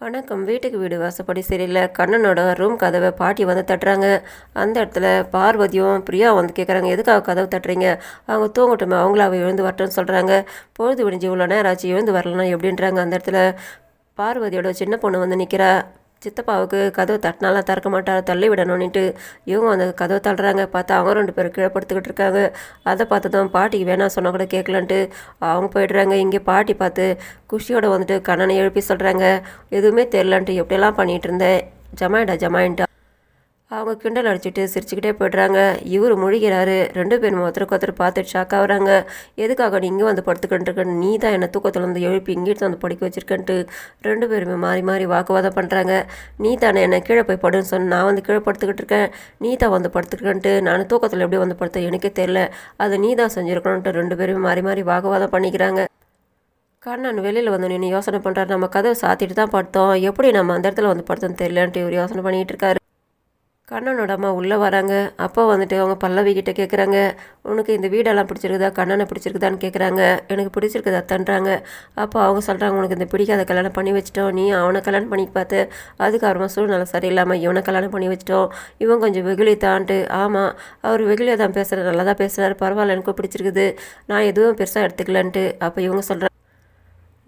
வணக்கம். வீட்டுக்கு வீடு வாசப்படி சரியில்லை கண்ணனோட ரூம் கதவை பாட்டி வந்து தட்டுறாங்க. அந்த இடத்துல பார்வதியும் பிரியா வந்து கேட்குறாங்க எதுக்காக கதவு தட்டுறீங்க? அவங்க தூங்கட்டுமே அவங்களாவே எழுந்து வரட்டும்னு சொல்கிறாங்க பொழுது விடிஞ்சு இவ்வளோ நேரம் ஆச்சு எழுந்து வரலன்னா எப்படின்றாங்க அந்த இடத்துல. பார்வதியோட சின்ன பொண்ணு வந்து நிற்கிறா சித்தப்பாவுக்கு கதவு தட்டினாலாம் திறக்க மாட்டார் தள்ளி விடணும்னுட்டு இவங்க அந்த கதவை தள்ளுறாங்க. பார்த்தா அவங்க ரெண்டு பேரும் கீழே படுத்துக்கிட்டு இருக்காங்க. அதை பார்த்ததும் பாட்டிக்கு வேணாம் சொன்னால் கூட கேட்கலன்ட்டு அவங்க போயிடுறாங்க. இங்கே பாட்டி பார்த்து குஷியோட வந்துட்டு கண்ணனை எழுப்பி சொல்கிறாங்க எதுவுமே தெரிலன்ட்டு எப்படியெல்லாம் பண்ணிகிட்டு இருந்தேன் ஜமாயிடா ஜமாயிண்டா அவங்க கிண்டல் அடிச்சுட்டு சிரிச்சுக்கிட்டே போய்ட்றாங்க. இவர் முழிக்கிறாரு. ரெண்டு பேரும் ஒருத்தருக்கு ஒருத்தர் பார்த்துட்டு ஷாக் ஆகுறாங்க. எதுக்காக நீ இங்கே வந்து படுத்துக்கிட்டு நீ தான் என்னை தூக்கத்தில் வந்து எழுப்பி இங்கிட்டு வந்து படிக்க வச்சுருக்கேன்ட்டு ரெண்டு பேருமே மாறி மாறி வாக்குவாதம் பண்ணுறாங்க நீ தானே என்னை கீழே போய் படுன்னு சொன்ன நான் வந்து கீழே படுத்துக்கிட்டு இருக்கேன். நீ தான் வந்து படுத்துக்கிட்டு நான் தூக்கத்தில் எப்படி வந்து படுத்தேன் எனக்கே தெரில அது நீ தான் செஞ்சுருக்கணுன்ட்டு ரெண்டு பேருமே மாறி மாறி வாக்குவாதம் பண்ணிக்கிறாங்க. கண்ணன் வெளியில் வந்து நின்று யோசனை பண்ணுறாரு நம்ம கதவை சாத்திட்டு தான் படுத்தோம். எப்படி நம்ம அந்த இடத்துல வந்து படுத்தோம்னு தெரியலன்ட்டு இவர் யோசனை பண்ணிகிட்டு இருக்காரு. கண்ணனோட அம்மா உள்ளே வராங்க. அப்போ வந்துட்டு அவங்க பல்லவி கிட்ட கேட்குறாங்க உனக்கு இந்த வீடெல்லாம் பிடிச்சிருக்குதா? கண்ணனை பிடிச்சிருக்குதான்னு கேட்குறாங்க எனக்கு பிடிச்சிருக்குதா? தன்றாங்க. அப்போ அவங்க சொல்கிறாங்க உனக்கு இந்த பிடிக்காத கல்யாணம் பண்ணி வச்சிட்டோம். நீ அவனை கல்யாணம் பண்ணி பார்த்து அதுக்கப்புறமா சூழ்நிலை சரியில்லாமல் இவனை கல்யாணம் பண்ணி வச்சிட்டோம். இவன் கொஞ்சம் வெகுளி தான்ட்டு ஆமாம் அவர் வெகுளியாக தான் பேசுகிறார் நல்லா தான் பேசுகிறார் பரவாயில்ல எனக்கும் பிடிச்சிருக்குது. நான் எதுவும் பெருசாக எடுத்துக்கலன்ட்டு. அப்போ இவங்க சொல்கிறாங்க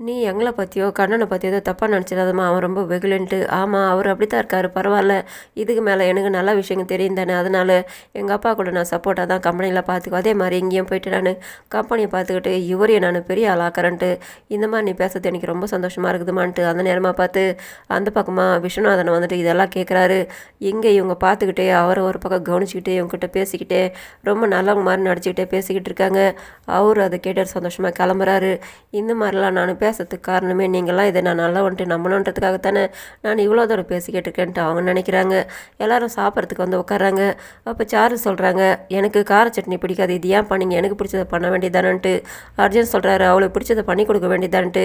நீ எங்களை பற்றியோ கண்ணனை பற்றியோ ஏதோ தப்பாக நினச்சிடாதம்மா. அவன் ரொம்ப வெகுலன்ட்டு ஆமாம் அவர் அப்படி தான் இருக்கார். பரவாயில்ல. இதுக்கு மேலே எனக்கு நல்ல விஷயங்கள் தெரியும் தானே. அதனால் எங்கள் அப்பா கூட நான் சப்போர்ட்டாக தான் கம்பெனியில் பார்த்துக்கோ அதே மாதிரி இங்கேயும் போயிட்டு நான் கம்பெனியை பார்த்துக்கிட்டு இவரையும் நான் பெரிய ஆளாக்கிறேன்ட்டு இந்த மாதிரி நீ பேசுறது எனக்கு ரொம்ப சந்தோஷமாக இருக்குதுமான்ட்டு அந்த நேரமாக பார்த்து அந்த பக்கமாக விஸ்வநாதனை வந்துட்டு இதெல்லாம் கேட்குறாரு இங்கே இவங்க பார்த்துக்கிட்டே அவரை ஒரு பக்கம் கவனிச்சிக்கிட்டே இவங்ககிட்ட பேசிக்கிட்டே ரொம்ப நல்லவங்க மாதிரி நடிச்சுக்கிட்டே பேசிக்கிட்டு இருக்காங்க. அவர் அதை கேட்டு சந்தோஷமாக கிளம்புறாரு. இந்த மாதிரிலாம் நான் பேசுறதுக்கு காரணமே நீங்களாம் இதை நான் நல்லா வந்துட்டு நம்பணுன்றதுக்காக தானே நான் இவ்வளோ தூரம் பேசிக்கிட்டு இருக்கேன்ட்டு அவங்க நினைக்கிறாங்க. எல்லாரும் சாப்பிட்றதுக்கு வந்து உட்காராங்க அப்போ சாரு சொல்கிறாங்க எனக்கு கார சட்னி பிடிக்காது. இது ஏன் பண்ணீங்க எனக்கு பிடிச்சதை பண்ண வேண்டியதானன்ட்டு. அர்ஜுன் சொல்கிறாரு அவளுக்கு பிடிச்சதை பண்ணி கொடுக்க வேண்டியதான்ட்டு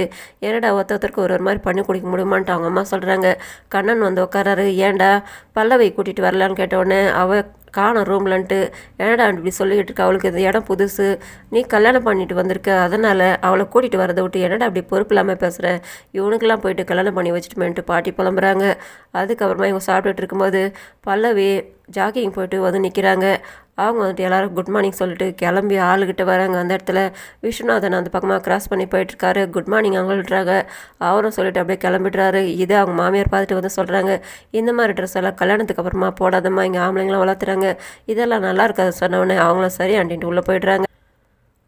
ஒருத்த ஒருத்தருக்கு ஒரு ஒரு மாதிரி பண்ணி கொடுக்க முடியுமான்ட்டு அவங்க அம்மா சொல்கிறாங்க கண்ணன் வந்து உட்காராரு ஏன்டா? பல்லவை கூட்டிகிட்டு வரலான்னு கேட்டவுடனே அவள் காணும் ரூம்லன்ட்டு. ஏன்டா இப்படி சொல்லிக்கிட்டு இருக்க? அவளுக்கு இந்த இடம் புதுசு. நீ கல்யாணம் பண்ணிட்டு வந்திருக்க. அதனால் அவளை கூட்டிகிட்டு வரதை விட்டு என்னடா அப்படி பொறுப்பு இல்லாமல் பேசுகிற இவனுக்கெல்லாம் போயிட்டு கல்யாணம் பண்ணி வச்சுட்டுமேன்ட்டு பாட்டி புலம்புறாங்க. அதுக்கப்புறமா இவங்க சாப்பிட்டுட்டு இருக்கும்போது பல்லவி ஜாக்கிங் போயிட்டு வந்து நிற்கிறாங்க அவங்க வந்துட்டு எல்லாரும் குட் மார்னிங் சொல்லிட்டு கிளம்பி ஆளுகிட்ட வராங்க அந்த இடத்துல விஸ்வநாதன் அந்த பக்கமாக கிராஸ் பண்ணி போயிட்டுருக்காரு. குட் மார்னிங் அவங்கள்ட்றாங்க அவரும் சொல்லிட்டு அப்படியே கிளம்பிடுறாரு. இதை அவங்க மாமியார் பார்த்துட்டு வந்து சொல்கிறாங்க இந்த மாதிரி ட்ரெஸ் எல்லாம் கல்யாணத்துக்கு அப்புறமா போடாதம்மா இங்கே ஆம்பளைங்களாம் வளர்த்துறாங்க. இதெல்லாம் நல்லா இருக்காது சொன்னவொடனே அவங்களும் சரி ஆண்டின்ட்டு உள்ளே போயிடுறாங்க.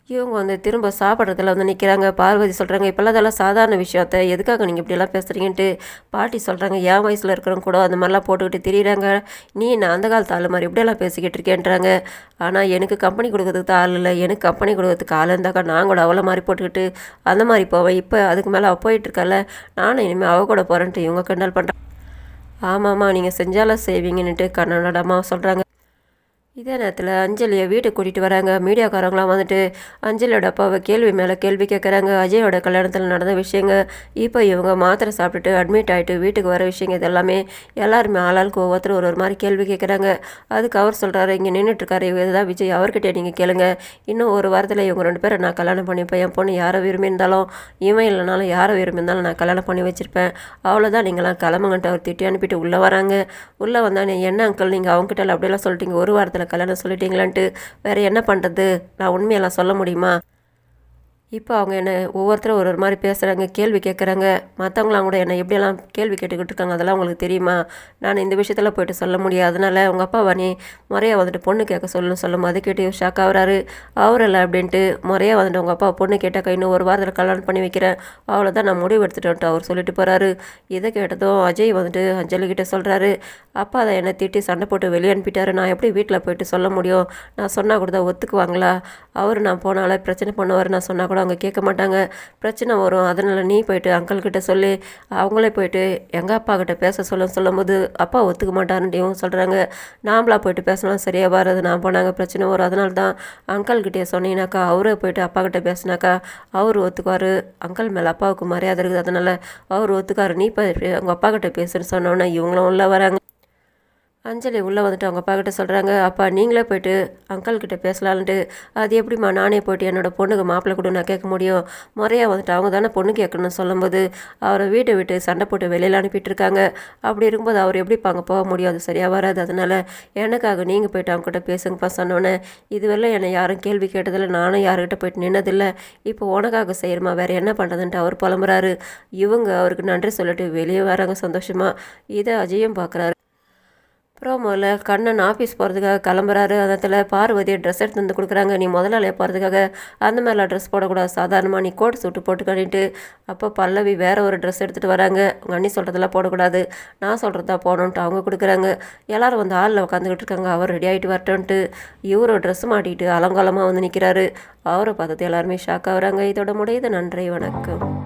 இவங்க வந்து திரும்ப சாப்பிட்றதுல வந்து நிற்கிறாங்க பார்வதி சொல்கிறாங்க இப்போல்லாம் அதெல்லாம் சாதாரண விஷயத்த எதுக்காக நீங்கள் இப்படியெல்லாம் பேசுகிறீங்கன்ட்டு பாட்டி சொல்கிறாங்க என் வயசில் இருக்கிறவங்க கூட அந்த மாதிரிலாம் போட்டுக்கிட்டு திரியிறாங்க. நீ நான் அந்த காலத்து ஆள் மாதிரி இப்படியெல்லாம் பேசிக்கிட்டு இருக்கேன்றாங்க. ஆனால் எனக்கு கம்பெனி கொடுக்கறதுக்கு ஆள் இல்லை. எனக்கு கம்பெனி கொடுக்கறதுக்கு ஆள் இருந்தாக்கா நான் கூட அவளை மாதிரி போட்டுக்கிட்டு அந்த மாதிரி போவேன். இப்போ அதுக்கு மேலே அவள் போயிட்டுருக்கல நானும் இனிமேல் அவள் கூட போகிறேன்ட்டு இவங்க கிண்டல் பண்ணுறேன் ஆமாம்மா நீங்கள் செஞ்சாலும் செய்வீங்கன்னுட்டு கண்ணனோட அம்மா சொல்கிறாங்க இதே நேரத்தில் அஞ்சலியை வீட்டுக்கு கூட்டிகிட்டு வராங்க. மீடியாக்காரங்களாம் வந்துட்டு அஞ்சலியோட அப்பாவை கேள்வி மேலே கேள்வி கேட்குறாங்க அஜயோட கல்யாணத்தில் நடந்த விஷயங்க இப்போ இவங்க மாத்திரை சாப்பிட்டுட்டு அட்மிட் ஆகிட்டு வீட்டுக்கு வர விஷயங்க இதெல்லாமே எல்லாருமே ஆளாளுக்கு ஒவ்வொருத்தர் ஒரு ஒரு மாதிரி கேள்வி கேட்குறாங்க அதுக்கு அவர் சொல்கிறாரு இங்கே நின்றுட்டுருக்காரு இதுதான் விஜய் அவர்கிட்ட நீங்கள் கேளுங்க. இன்னும் ஒரு வாரத்தில் இவங்க ரெண்டு பேரை நான் கல்யாணம் பண்ணிப்பேன் என் பொண்ணு யாரை விரும்பி இருந்தாலும் இவன் இல்லைனாலும் யாரை விரும்பி இருந்தாலும் நான் கல்யாணம் பண்ணி வச்சுருப்பேன். அவ்வளோதான் நீங்களாம் கிளம்புங்கன்ட்டு அவர் திட்டி அனுப்பிட்டு உள்ளே வராங்க. உள்ளே வந்தால் என்ன அங்கிள் நீங்கள் அவங்ககிட்ட அப்படியெல்லாம் சொல்லிட்டீங்க. ஒரு வாரத்தில் கல்யாணம் சொல்லிட்டீங்களான்ட்டு வேறு என்ன பண்ணுறது நான் உண்மையெல்லாம் சொல்ல முடியுமா? இப்போ அவங்க என்ன ஒவ்வொருத்தரும் ஒரு ஒரு மாதிரி பேசுகிறாங்க கேள்வி கேட்குறாங்க மற்றவங்களாம் கூட என்னை எப்படியெல்லாம் கேள்வி கேட்டுக்கிட்டு இருக்காங்க அதெல்லாம் உங்களுக்கு தெரியுமா? நான் இந்த விஷயத்தில் போயிட்டு சொல்ல முடியாது. அதனால் உங்கள் அப்பா நீ முறையாக வந்துட்டு பொண்ணு கேட்க சொல்லணும் சொல்லும் அதை கேட்டு ஷாக் ஆகுறாரு. அவரெல்லாம் அப்படின்ட்டு முறையாக வந்துட்டு உங்கள் அப்பா பொண்ணு கேட்டாக்கா இன்னும் ஒரு வாரத்தில் கல்யாணம் பண்ணி வைக்கிறேன். அவ்வளோதான் நான் முடிவு எடுத்துட்டேன்ட்டு அவர் சொல்லிட்டு போகிறாரு இதை கேட்டதும் அஜய் வந்துட்டு அஞ்சலி கிட்டே சொல்கிறாரு அப்பா அதை என்னை திட்டி சண்டை போட்டு வெளியே அனுப்பிட்டாரு. நான் எப்படி வீட்டில் போயிட்டு சொல்ல முடியும்? நான் சொன்னால் கூட தான் ஒத்துக்குவாங்களா? அவர் நான் போனால பிரச்சனை பண்ணுவார். நான் சொன்னால் கூட கூட அவங்க கேட்க மாட்டாங்க. பிரச்சனை வரும். அதனால் நீ போயிட்டு அங்கிள்கிட்ட சொல்லி. அவங்களே போயிட்டு எங்கள் அப்பா கிட்ட பேச சொல்ல சொல்லும்போது அப்பா ஒத்துக்க மாட்டாருன்ட்டு சொல்கிறாங்க நாம்ளா போயிட்டு பேசலாம் சரியாக வராது. நான் போனாங்க பிரச்சனை வரும். அதனால தான் அங்கிள் கிட்டே சொன்னீங்கனாக்கா அவரே போயிட்டு அப்பா கிட்ட பேசினாக்கா அவர் ஒத்துக்குவார். அங்கிள் மேலே அப்பாவுக்கு மரியாதை இருக்குது. அதனால் அவர் ஒத்துக்காரு. நீ இப்போ உங்கள் அப்பா கிட்ட பேசுன்னு சொன்னோன்னே இவங்களும் உள்ளே வராங்க. அஞ்சலி உள்ளே வந்துட்டு அவங்க அப்பா கிட்ட சொல்கிறாங்க அப்பா நீங்களே போயிட்டு அங்கிள் கிட்ட பேசலான்ட்டு அது எப்படிம்மா நானே போயிட்டு என்னோட பொண்ணுக்கு மாப்பிள்ளை கூட நான் கேட்க முடியும்? முறையாக வந்துட்டு அவங்க தானே பொண்ணு கேட்கணும்னு சொல்லும்போது அவரை வீட்டை விட்டு சண்டை போட்டு வெளியில் அனுப்பிட்டு இருக்காங்க. அப்படி இருக்கும்போது அவர் எப்படி அங்கே போக முடியும்? அது சரியாக வராது. அதனால் எனக்காக நீங்கள் போயிட்டு அவங்க கிட்ட பேசுங்கப்பா சொன்னோன்னே இதுவரை என்னை யாரும் கேள்வி கேட்டதில்லை. நானும் யாருக்கிட்ட போயிட்டு நின்னதில்லை. இப்போ உனக்காக செய்கிறமா வேறு என்ன பண்ணுறதுன்ட்டு அவர் புலம்புறாரு. இவங்க அவருக்கு நன்றி சொல்லிட்டு வெளியே வராங்க சந்தோஷமாக இதை அஜயும் பார்க்குறாரு ப்ரோமோவில் கண்ணன் ஆஃபீஸ் போகிறதுக்காக கிளம்புறாரு. அந்த பார்வதியை ட்ரெஸ் எடுத்து வந்து கொடுக்குறாங்க. நீ முதலாளியை போகிறதுக்காக அந்த மாதிரிலாம் ட்ரெஸ் போடக்கூடாது. சாதாரணமாக நீ கோட் சூட்டு போட்டு கட்டிட்டு அப்போ பல்லவி வேறு ஒரு ட்ரெஸ் எடுத்துகிட்டு வராங்க. உங்கள் அண்ணி சொல்கிறதெல்லாம் போடக்கூடாது. நான் சொல்கிறது தான் போகணுன்ட்டு அவங்க கொடுக்குறாங்க. எல்லோரும் வந்து ஆளில் உட்காந்துக்கிட்டு இருக்காங்க. அவர் ரெடி ஆகிட்டு வரட்டுன்ட்டு இவரும் ட்ரெஸ் மாட்டிக்கிட்டு அலங்கோலமாக வந்து நிற்கிறாரு அவரை பார்த்தது எல்லாருமே ஷாக் ஆகுறாங்க. இதோட முடியுது. நன்றி. வணக்கம்.